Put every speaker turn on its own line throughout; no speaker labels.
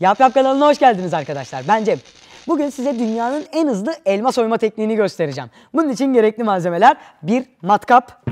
Yap Yap kanalına hoş geldiniz arkadaşlar. Ben Cem. Bugün size dünyanın en hızlı elma soyma tekniğini göstereceğim. Bunun için gerekli malzemeler bir matkap,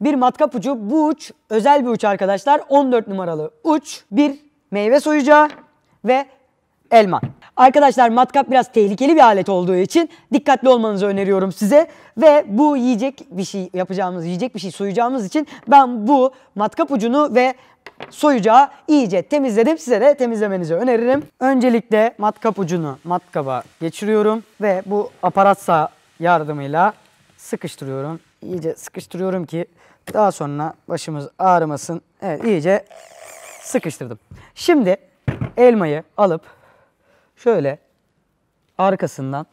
bir matkap ucu. Bu uç özel bir uç arkadaşlar. 14 numaralı uç, bir meyve soyacağı ve elma. Arkadaşlar matkap biraz tehlikeli bir alet olduğu için dikkatli olmanızı öneriyorum size. Ve bu yiyecek bir şey yapacağımız, yiyecek bir şey soyacağımız için ben bu matkap ucunu ve soyacağı iyice temizledim. Size de temizlemenizi öneririm. Öncelikle matkap ucunu matkaba geçiriyorum ve bu aparatsa yardımıyla sıkıştırıyorum. İyice sıkıştırıyorum ki daha sonra başımız ağrımasın. Evet iyice sıkıştırdım. Şimdi elmayı alıp şöyle arkasından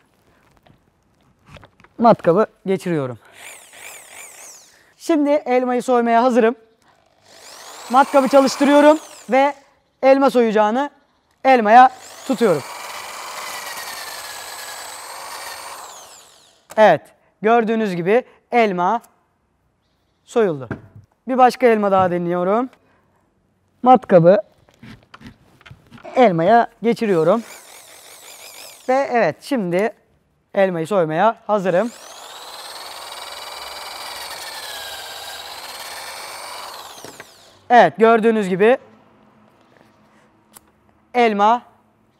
matkabı geçiriyorum. Şimdi elmayı soymaya hazırım. Matkabı çalıştırıyorum ve elma soyacağını elmaya tutuyorum. Evet, gördüğünüz gibi elma soyuldu. Bir başka elma daha deniyorum. Matkabı elmaya geçiriyorum. Ve evet şimdi elmayı soymaya hazırım. Evet gördüğünüz gibi elma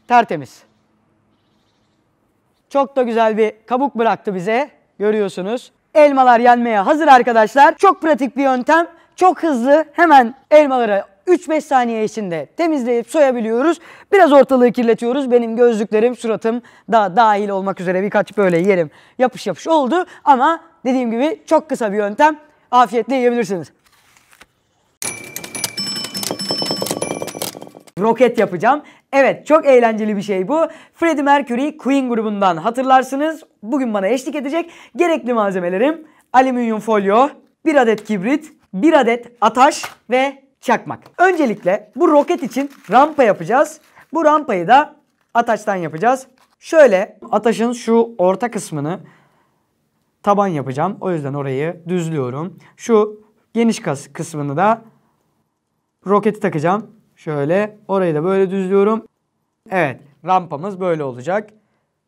tertemiz. Çok da güzel bir kabuk bıraktı bize. Görüyorsunuz. Elmalar yenmeye hazır arkadaşlar. Çok pratik bir yöntem. Çok hızlı hemen elmaları 3-5 saniye içinde temizleyip soyabiliyoruz. Biraz ortalığı kirletiyoruz. Benim gözlüklerim, suratım da dahil olmak üzere birkaç böyle yerim yapış yapış oldu. Ama dediğim gibi çok kısa bir yöntem. Afiyetle yiyebilirsiniz. roket yapacağım. Evet çok eğlenceli bir şey bu. Freddie Mercury Queen grubundan hatırlarsınız. Bugün bana eşlik edecek. Gerekli malzemelerim alüminyum folyo, bir adet kibrit, bir adet ataş ve çakmak. Öncelikle bu roket için rampa yapacağız. Bu rampayı da ataştan yapacağız. Şöyle ataşın şu orta kısmını taban yapacağım. O yüzden orayı düzlüyorum. Şu geniş kısmını da roketi takacağım. Şöyle orayı da böyle düzlüyorum. Evet rampamız böyle olacak.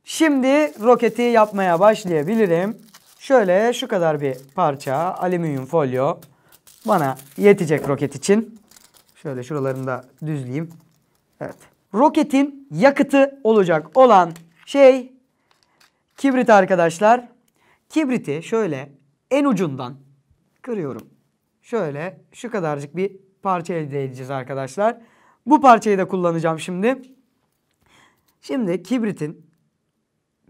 Şimdi roketi yapmaya başlayabilirim. Şöyle şu kadar bir parça alüminyum folyo bana yetecek roket için. Şöyle şuralarını da düzleyeyim. Evet. Roketin yakıtı olacak olan şey kibrit arkadaşlar. Kibriti şöyle en ucundan kırıyorum. Şöyle şu kadarcık bir parça elde edeceğiz arkadaşlar. Bu parçayı da kullanacağım şimdi. Şimdi kibritin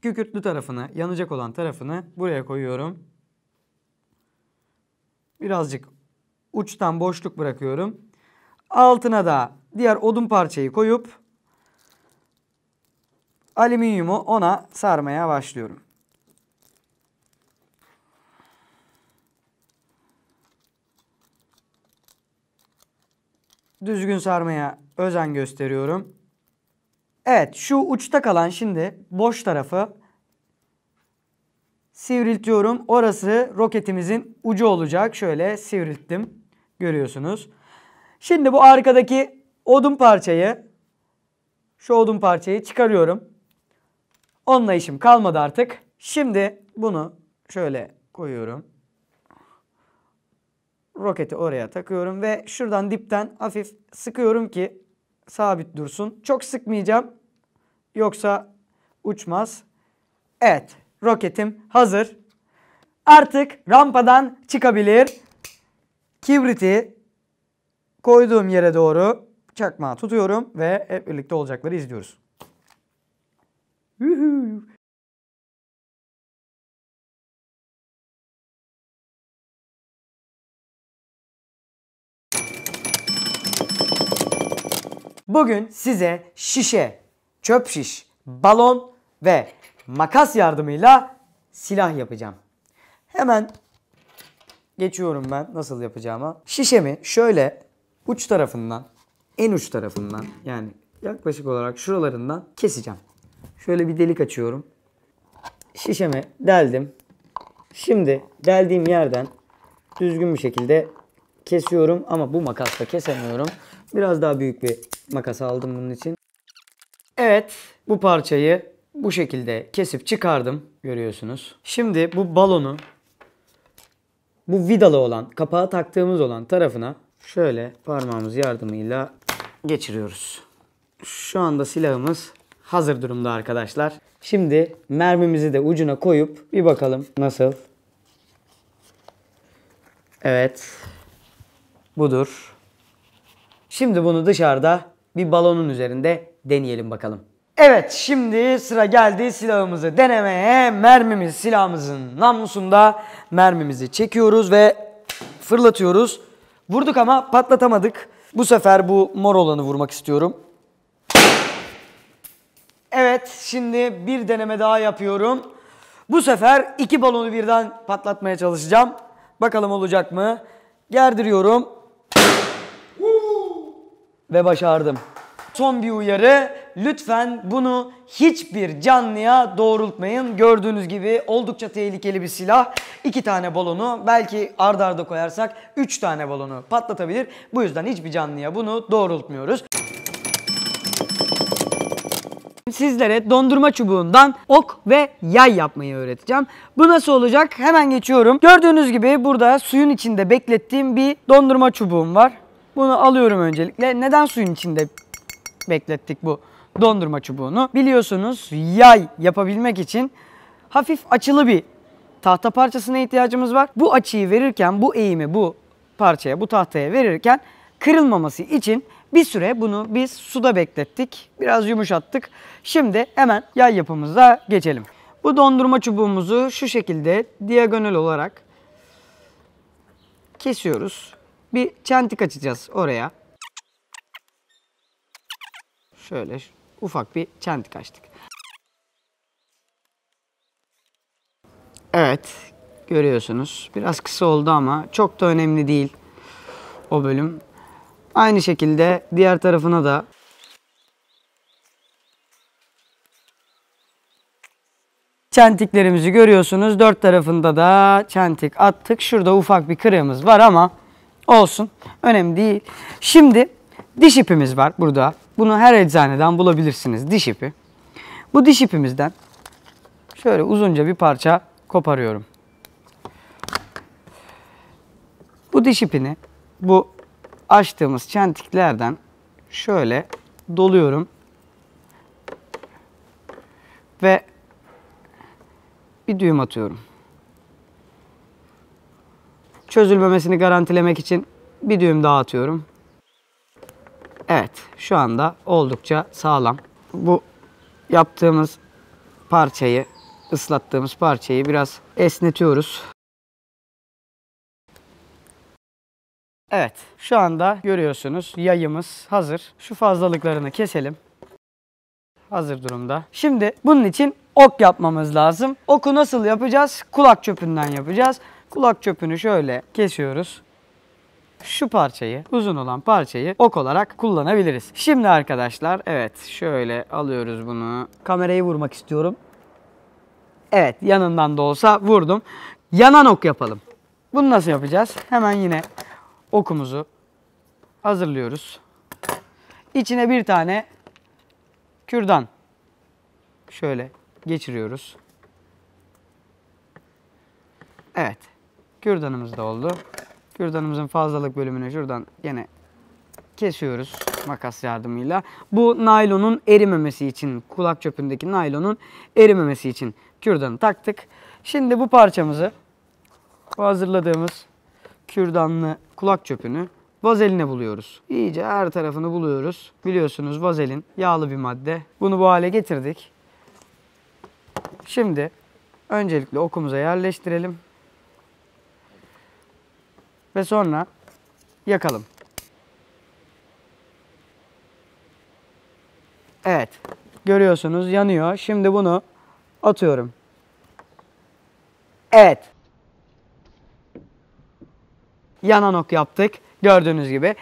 kükürtlü tarafını, yanacak olan tarafını buraya koyuyorum. Birazcık uçtan boşluk bırakıyorum. Altına da diğer odun parçayı koyup alüminyumu ona sarmaya başlıyorum. düzgün sarmaya özen gösteriyorum. Evet şu uçta kalan şimdi boş tarafı sivriltiyorum. Orası roketimizin ucu olacak. Şöyle sivrilttim. Görüyorsunuz. Şimdi bu arkadaki odun parçayı şu odun parçayı çıkarıyorum. Onunla işim kalmadı artık. Şimdi bunu şöyle koyuyorum roketi oraya takıyorum ve şuradan dipten hafif sıkıyorum ki sabit dursun. Çok sıkmayacağım. Yoksa uçmaz. Evet, roketim hazır. Artık rampadan çıkabilir. Kibriti koyduğum yere doğru çakmağı tutuyorum ve hep birlikte olacakları izliyoruz. Bugün size şişe, çöp şiş, balon ve makas yardımıyla silah yapacağım. Hemen geçiyorum ben nasıl yapacağıma. Şişemi şöyle uç tarafından, en uç tarafından yani yaklaşık olarak şuralarından keseceğim. Şöyle bir delik açıyorum. Şişemi deldim. Şimdi deldiğim yerden düzgün bir şekilde kesiyorum ama bu makasla kesemiyorum. Biraz daha büyük bir makas aldım bunun için. Evet bu parçayı bu şekilde kesip çıkardım görüyorsunuz. Şimdi bu balonu bu vidalı olan kapağı taktığımız olan tarafına şöyle parmağımız yardımıyla geçiriyoruz. Şu anda silahımız hazır durumda arkadaşlar. Şimdi mermimizi de ucuna koyup bir bakalım nasıl. Evet. Budur. Şimdi bunu dışarıda bir balonun üzerinde deneyelim bakalım. Evet şimdi sıra geldi silahımızı denemeye. Mermimiz silahımızın namlusunda mermimizi çekiyoruz ve fırlatıyoruz. Vurduk ama patlatamadık. Bu sefer bu mor olanı vurmak istiyorum. Evet şimdi bir deneme daha yapıyorum. Bu sefer iki balonu birden patlatmaya çalışacağım. Bakalım olacak mı? Gerdiriyorum. Ve başardım. Son bir uyarı. Lütfen bunu hiçbir canlıya doğrultmayın. Gördüğünüz gibi oldukça tehlikeli bir silah. İki tane balonu belki ardarda arda koyarsak üç tane balonu patlatabilir. Bu yüzden hiçbir canlıya bunu doğrultmuyoruz. Sizlere dondurma çubuğundan ok ve yay yapmayı öğreteceğim. Bu nasıl olacak? Hemen geçiyorum. Gördüğünüz gibi burada suyun içinde beklettiğim bir dondurma çubuğum var. Bunu alıyorum öncelikle. Neden suyun içinde beklettik bu dondurma çubuğunu? Biliyorsunuz yay yapabilmek için hafif açılı bir tahta parçasına ihtiyacımız var. Bu açıyı verirken, bu eğimi bu parçaya, bu tahtaya verirken kırılmaması için bir süre bunu biz suda beklettik. Biraz yumuşattık. Şimdi hemen yay yapımıza geçelim. Bu dondurma çubuğumuzu şu şekilde diagonal olarak kesiyoruz. Bir çentik açacağız oraya. Şöyle ufak bir çentik açtık. Evet, görüyorsunuz. Biraz kısa oldu ama çok da önemli değil o bölüm. Aynı şekilde diğer tarafına da çentiklerimizi görüyorsunuz. Dört tarafında da çentik attık. Şurada ufak bir kırığımız var ama olsun. Önemli değil. Şimdi diş ipimiz var burada. Bunu her eczaneden bulabilirsiniz diş ipi. Bu diş ipimizden şöyle uzunca bir parça koparıyorum. Bu diş ipini bu açtığımız çentiklerden şöyle doluyorum. Ve bir düğüm atıyorum. Çözülmemesini garantilemek için bir düğüm daha atıyorum. Evet, şu anda oldukça sağlam. Bu yaptığımız parçayı, ıslattığımız parçayı biraz esnetiyoruz. Evet, şu anda görüyorsunuz yayımız hazır. Şu fazlalıklarını keselim. Hazır durumda. Şimdi bunun için ok yapmamız lazım. Oku nasıl yapacağız? Kulak çöpünden yapacağız. Kulak çöpünü şöyle kesiyoruz. Şu parçayı, uzun olan parçayı ok olarak kullanabiliriz. Şimdi arkadaşlar, evet şöyle alıyoruz bunu. Kamerayı vurmak istiyorum. Evet, yanından da olsa vurdum. Yanan ok yapalım. Bunu nasıl yapacağız? Hemen yine okumuzu hazırlıyoruz. İçine bir tane kürdan şöyle geçiriyoruz. Evet. Kürdanımız da oldu. Kürdanımızın fazlalık bölümünü şuradan yine kesiyoruz makas yardımıyla. Bu naylonun erimemesi için, kulak çöpündeki naylonun erimemesi için kürdanı taktık. Şimdi bu parçamızı bu hazırladığımız kürdanlı kulak çöpünü vazeline buluyoruz. İyice her tarafını buluyoruz. Biliyorsunuz vazelin yağlı bir madde. Bunu bu hale getirdik. Şimdi öncelikle okumuza yerleştirelim. Ve sonra yakalım. Evet. Görüyorsunuz yanıyor. Şimdi bunu atıyorum. Evet. Yanan ok yaptık. Gördüğünüz gibi.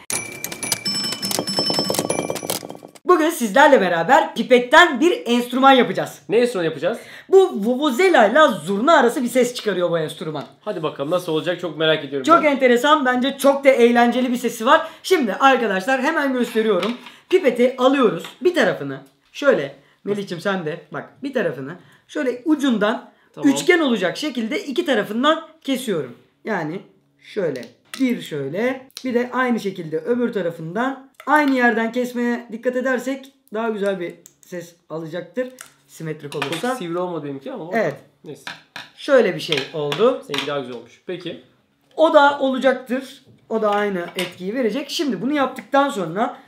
Sizlerle beraber pipetten bir enstrüman yapacağız.
Ne enstrüman yapacağız?
Bu vuvuzela ile zurna arası bir ses çıkarıyor bu enstrüman.
Hadi bakalım nasıl olacak çok merak ediyorum.
Çok
ben.
enteresan bence çok da eğlenceli bir sesi var. Şimdi arkadaşlar hemen gösteriyorum. Pipeti alıyoruz bir tarafını Şöyle Melih'cim sen de bak bir tarafını şöyle ucundan
Tamam.
üçgen olacak şekilde iki tarafından kesiyorum. Yani şöyle bir şöyle bir de aynı şekilde öbür tarafından aynı yerden kesmeye dikkat edersek daha güzel bir ses alacaktır. Simetrik
Çok
olursa.
sivri olmadı benimki ama.
Evet.
Neyse.
Şöyle bir şey oldu.
Seninki daha güzel olmuş. Peki.
O da olacaktır. O da aynı etkiyi verecek. Şimdi bunu yaptıktan sonra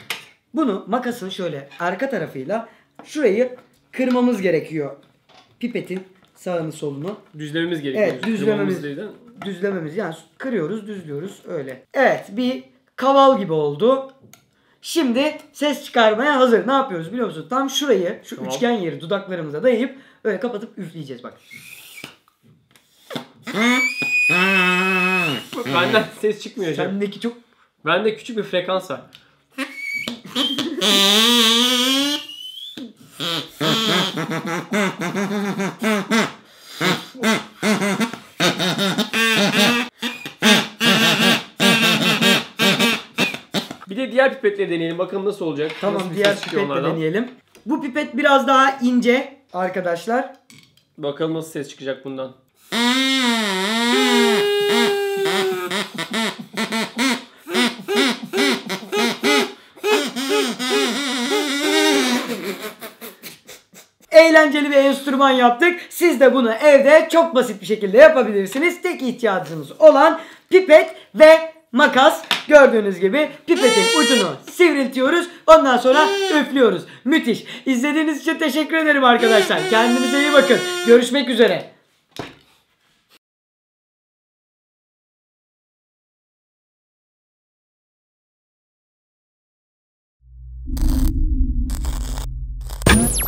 bunu makasın şöyle arka tarafıyla şurayı kırmamız gerekiyor. Pipetin sağını solunu
Düzlememiz gerekiyor.
Evet, düzlememiz. Düzlememiz yani kırıyoruz düzlüyoruz öyle. Evet bir kaval gibi oldu. Şimdi ses çıkarmaya hazır. Ne yapıyoruz biliyor musun? Tam şurayı şu
Tamam.
üçgen yeri dudaklarımıza dayayıp böyle kapatıp üfleyeceğiz bak.
Benden ses çıkmıyor hocam.
Sendeki çok
Bende küçük bir frekans var. Bir de diğer pipetleri deneyelim. Bakalım nasıl olacak.
Tamam
Nasıl
diğer pipetle
onlardan.
deneyelim. Bu pipet biraz daha ince arkadaşlar.
Bakalım nasıl ses çıkacak bundan.
Eğlenceli bir enstrüman yaptık. Siz de bunu evde çok basit bir şekilde yapabilirsiniz. Tek ihtiyacınız olan pipet ve makas. Gördüğünüz gibi pipetin ucunu sivriltiyoruz. Ondan sonra üflüyoruz. Müthiş. İzlediğiniz için teşekkür ederim arkadaşlar. Kendinize iyi bakın. Görüşmek üzere.